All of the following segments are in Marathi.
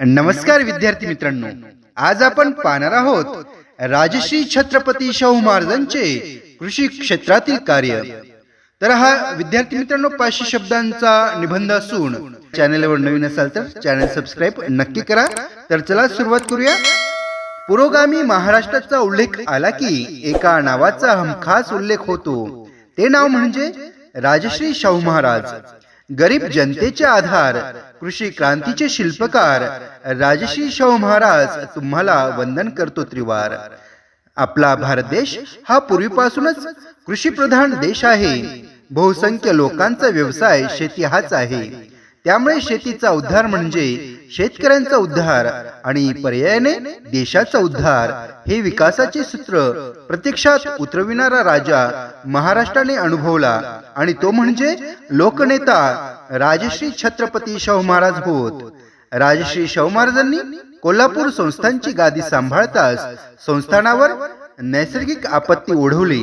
नमस्कार विद्यार्थी मित्रांनो आज आपण पाहणार आहोत राजश्री छत्रपती शाहू महाराजांचे कृषी क्षेत्रातील कार्य. तर हा विद्यार्थी मित्रांनो पाचशे शब्दांचा निबंध असून चॅनेलवर नवीन असाल तर चॅनल सबस्क्राईब नक्की करा. तर चला सुरुवात करूया. पुरोगामी महाराष्ट्राचा उल्लेख आला की एका नावाचा हमखास उल्लेख होतो. ते नाव म्हणजे राजश्री शाहू महाराज. गरीब जनतेचे आधार कृषी क्रांतीचे शिल्पकार राजश्री शाहू महाराज तुम्हाला वंदन करतो त्रिवार. आपला भारत देश हा पूर्वीपासूनच कृषी प्रधान देश आहे. बहुसंख्य लोकांचा व्यवसाय शेती हाच आहे. त्यामुळे शेतीचा उद्धार म्हणजे शेतकऱ्यांचा उद्धार आणि पर्यायाने देशाचा उद्धार हे विकासाचे सूत्र. प्रत्यक्षात उतरविणारा राजा महाराष्ट्राने अनुभवला आणि तो म्हणजे लोकनेता राजश्री छत्रपती शाहू महाराज होत राजश्री शाहू महाराजांनी कोल्हापूर संस्थांची गादी सांभाळताच संस्थानावर नैसर्गिक आपत्ती ओढवली.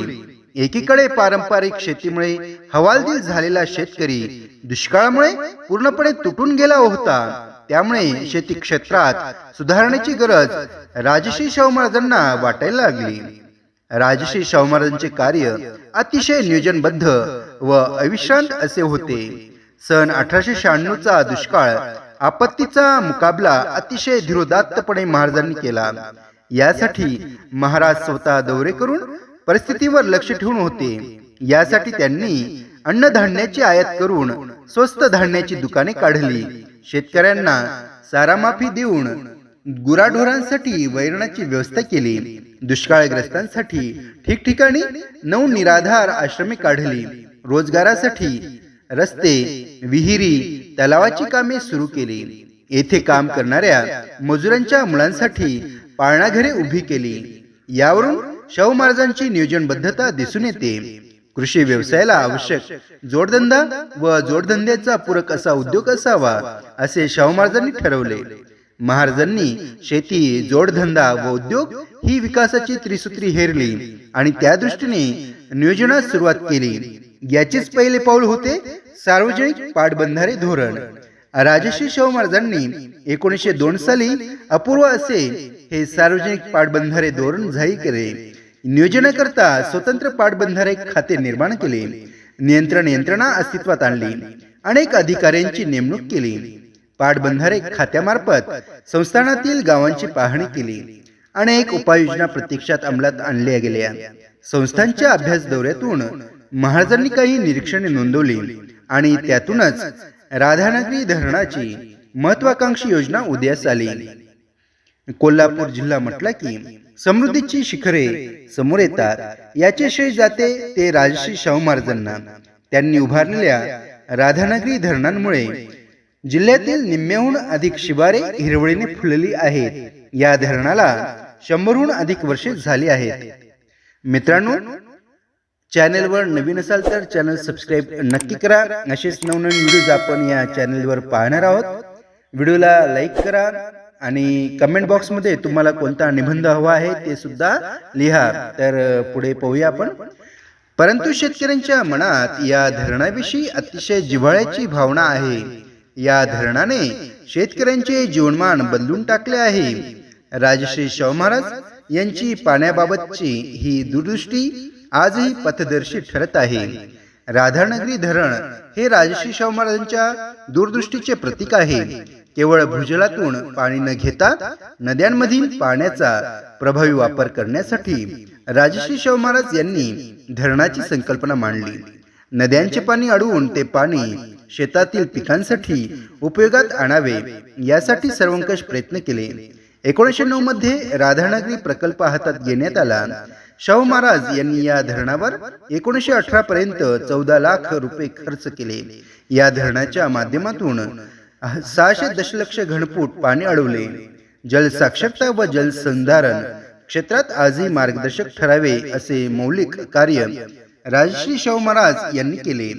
एकीकडे पारंपरिक शेतीमुळे हवालदिल झालेला शेतकरी दुष्काळामुळे पूर्णपणे तुटून गेला होता. त्यामुळे शेती क्षेत्रात सुधारण्याची गरज राजश्री शाहू महाराजांना वाटायला लागली. राजश्री शाहू महाराजांचे कार्य अतिशय नियोजनबद्ध व अविश्रांत असे होते. सन अठराशे शहाण्णवचा दुष्काळ आपत्तीचा मुकाबला अतिशय धीरोदात्तपणे महाराजांनी केला. यासाठी महाराज स्वतः दौरे करून परिस्थितीवर लक्ष ठेवून होते. यासाठी त्यांनी अन्नधान्याची आयात करून स्वस्त धान्याची दुकाने काढली. शेतकऱ्यांना सारामाफी देऊन गुराढोरांसाठी वैरणाची व्यवस्था केली. दुष्काळग्रस्तांसाठी ठिकठिकाणी नऊ निराधार आश्रमे काढली. रोजगारासाठी रस्ते विहिरी तलावाची कामे सुरू केली. येथे काम करणाऱ्या मजुरांच्या मुलांसाठी पाळणाघरे उभी केली. यावरून शाहू महाराजांची नियोजनबद्धता दिसून येते. कृषी व्यवसायाला आवश्यक जोडधंदा व जोडधंद्याचा पूरक असा उद्योग असावा असे शाहू महाराजांनी ठरवले. महाराजांनी शेती जोडधंदा व उद्योग ही विकासाची त्रिसूत्री हेरली आणि त्या दृष्टीने नियोजनास सुरुवात केली. याचेच पहिले पाऊल होते सार्वजनिक पाटबंधारे धोरण. राजश्री शाहू महाराजांनी एकोणीसशे दोन साली अपूर्व असे हे सार्वजनिक पाटबंधारे धोरण जाहीर केले. नियोजनाकरता स्वतंत्र पाटबंधारे खाते निर्माण केले. नियंत्रण यंत्रणा अस्तित्वात आणली. अनेक अधिकाऱ्यांची नेमणूक केली. पाटबंधारे खात्यामार्फत संस्थानातील गावांची पाहणी केली. अनेक उपाययोजना प्रत्यक्षात अंमलात आणल्या गेल्या. संस्थांच्या अभ्यास दौऱ्यातून महाराजांनी काही निरीक्षणे नोंदवली आणि त्यातूनच राधानगरी धरणाची महत्वाकांक्षी योजना उदयास आली. कोल्हापूर जिल्हा म्हटला की समृद्धीची शिखरे समोर येतात. याचे श्रेय जाते ते राजश्री शाहू महाराजांना त्यांनी उभारलेल्या राधानगरी धरणांमुळे जिल्ह्यातील निम्म्याहून अधिक शिवारे हिरवळीने फुलली आहेत. या धरणाला शंभरहून अधिक वर्षे झाली आहेत. मित्रांनो चॅनेलवर नवीन असाल तर चॅनल सबस्क्राईब नक्की करा. असेच नवनवीन व्हिडिओज आपण या चॅनेलवर पाहणार आहोत. व्हिडिओला लाईक करा. आणि कमेंट बॉक्समध्ये तुम्हाला कोणता निबंध हवा आहे ते सुद्धा लिहा. तर पुढे पाहूया आपण. परंतु शेतकऱ्यांच्या मनात या धरणाविषयी अतिशय जिव्हाळ्याची भावना आहे. या धरणाने शेतकऱ्यांचे जीवनमान बदलून टाकले आहे. राजश्री शाहू महाराज यांची पाण्याबाबतची ही दूरदृष्टी आजही पथदर्शी ठरत आहे. राधानगरी धरण हे राजश्री शाहू महाराजांच्या दूरदृष्टीचे प्रतीक आहे. केवळ भूजलातून पाणी न घेता नद्यांमधील पाण्याचा प्रभावी वापर करण्यासाठी राजश्री शाहू महाराज यांनी धरणाची संकल्पना मांडली. नद्यांचे पाणी अडवून ते पाणी शेतातील पिकांसाठी उपयोगात आणावे यासाठी सर्वंकष प्रयत्न केले. एकोणीसशे नऊ मध्ये राधानगरी प्रकल्प हातात घेण्यात आला. शाहू महाराज यांनी या धरणावर एकोणीसशे अठरा पर्यंत चौदा लाख रुपये खर्च केले. या धरणाच्या माध्यमातून सहाशे दशलक्ष घनफूट पाणी अडवले. जलसाक्षरता व जलसंधारण क्षेत्रात आजही मार्गदर्शक ठरावे असे मौलिक कार्य राजश्री शाहू महाराज यांनी केले.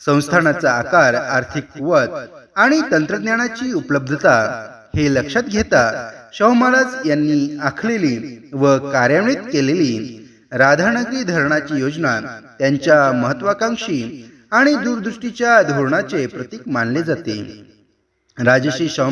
संस्थानाचा आकार आर्थिक कुवत आणि तंत्रज्ञानाची उपलब्धता हे लक्षात घेता शाहू महाराज यांनी आखलेली व कार्यान्वित केलेली राधानगरी धरणाची योजना त्यांच्या महत्वाकांक्षी आणि दूरदृष्टीच्या धोरणाचे प्रतीक मानले जाते. राजश्री शाहू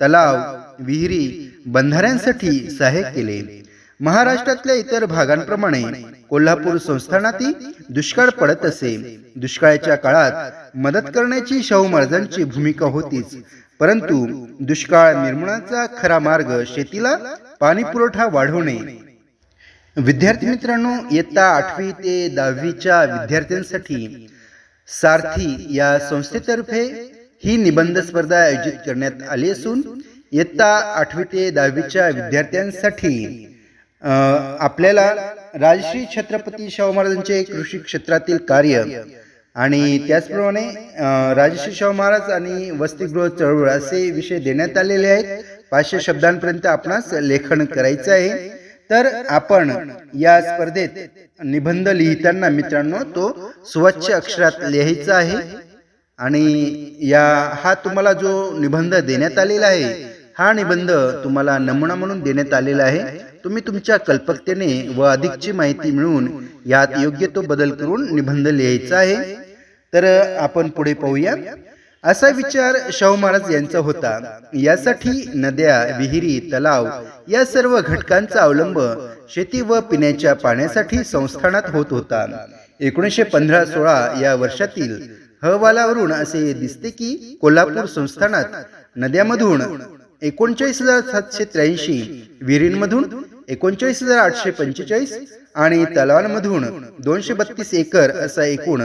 तलाव विहिरी बंधाऱ्यांसाठी सहाय्य केले. महाराष्ट्रातल्या इतर भागांप्रमाणे कोल्हापूर संस्थानातही दुष्काळ पडत असे. दुष्काळाच्या काळात मदत करण्याची शाहू महाराजांची भूमिका होतीच. परंतु दुष्काळ निर्मूलनाचा खरा मार्ग शेतीला पाणी पुरवठा वाढवणे. विद्यार्थी मित्रांनो इयत्ता आठवी ते दहावीच्या विद्यार्थ्यांसाठी सारथी या संस्थेतर्फे ही निबंध स्पर्धा आयोजित करण्यात आली असून इयत्ता आठवी ते दहावीच्या विद्यार्थ्यांसाठी आपल्याला राजश्री छत्रपती शाहू महाराजांचे कृषी क्षेत्रातील कार्य आणि त्याचप्रमाणे राजश्री शाहू महाराज आणि वसतिगृह चळवळ असे विषय देण्यात आलेले आहेत. पाचशे शब्दांपर्यंत आपणास लेखन करायचं आहे. तर आपण या स्पर्धेत निबंध लिहिताना मित्रांनो तो स्वच्छ अक्षरात लिहायचा आहे. आणि या हा तुम्हाला जो निबंध देण्यात आलेला आहे हा निबंध तुम्हाला नमुना म्हणून देण्यात आलेला आहे. तुम्ही तुमच्या कल्पकतेने व अधिकची माहिती मिळवून यात योग्य तो बदल करून निबंध लिहायचा आहे. तर आपण पुढे पाहूया असा विचार शाहू महाराज यांचा होता. यासाठी नद्या विहिरी तलाव या सर्व घटकांचा अवलंब शेती व पिण्याच्या पाण्यासाठी संस्थानात होत होता. एकोणीसशे पंधरा सोळा या वर्षातील अहवालावरून असे दिसते की कोल्हापूर संस्थानात नद्यामधून एकोणचाळीस हजार सातशे त्र्याऐंशी विहिरींमधून एकोणचाळीस हजार आठशे पंचेचाळीस आणि तलावांमधून दोनशे बत्तीस एकर असा एकूण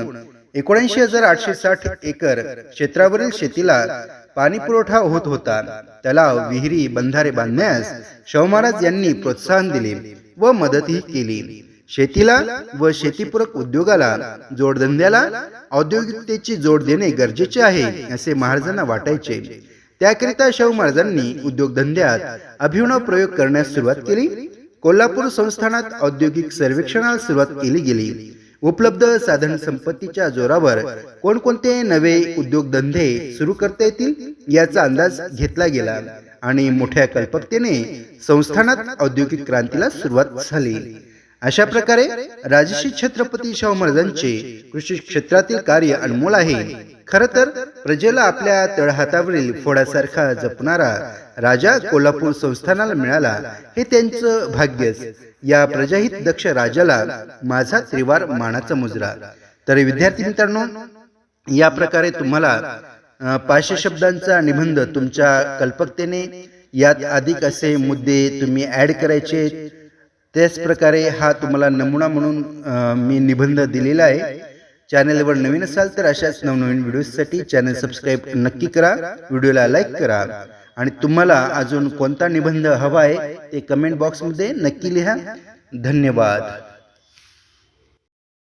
एकोणऐंशी हजार आठशे साठ एकर क्षेत्रावरील शेतीला पाणी पुरवठा होत होता. तलाव विहिरी बंधारे बांधण्यास शाहू महाराज यांनी प्रोत्साहन दिले व मदतही केली. शेतीला व शेतीपूरक उद्योगाला जोडधंद्याला औद्योगिकतेची जोड देणे गरजेचे आहे असे महाराजांना वाटायचे. त्याकरिता शाहू महाराजांनी उद्योगधंद्यात अभिनव प्रयोग करण्यास सुरुवात केली. कोल्हापूर संस्थानात औद्योगिक सर्वेक्षणाला सुरुवात केली गेली. उपलब्ध साधन संपत्तीच्या जोरावर कोणकोणते नवे उद्योगधंदे सुरू करता येतील याचा अंदाज घेतला गेला आणि मोठ्या कल्पकतेने संस्थानात औद्योगिक क्रांतीला सुरुवात झाली. अशा प्रकारे राजश्री छत्रपती शाहू महाराजांचे कृषी क्षेत्रातील कार्य अनमोल आहे. खर तर प्रजेला आपल्या तळहातावरील फोडासारखा जपणारा राजा कोल्हापूर संस्थानाला मिळाला हे त्यांचं भाग्यच. या प्रजाहित दक्ष राजाला माझा त्रिवार मानाचा मुजरा. तर विद्यार्थी मित्रांनो या प्रकारे तुम्हाला पाचशे शब्दांचा निबंध तुमच्या कल्पकतेने यात अधिक असे मुद्दे तुम्ही ऍड करायचे. त्याचप्रकारे हा तुम्हाला नमुना म्हणून मी निबंध दिलेला आहे. चॅनलवर नवीन असाल तर अशाच नवनवीन व्हिडिओसाठी चॅनल सबस्क्राईब नक्की करा. व्हिडिओला लाईक करा. आणि तुम्हाला अजून कोणता निबंध हवा आहे ते कमेंट बॉक्समध्ये नक्की लिहा. धन्यवाद.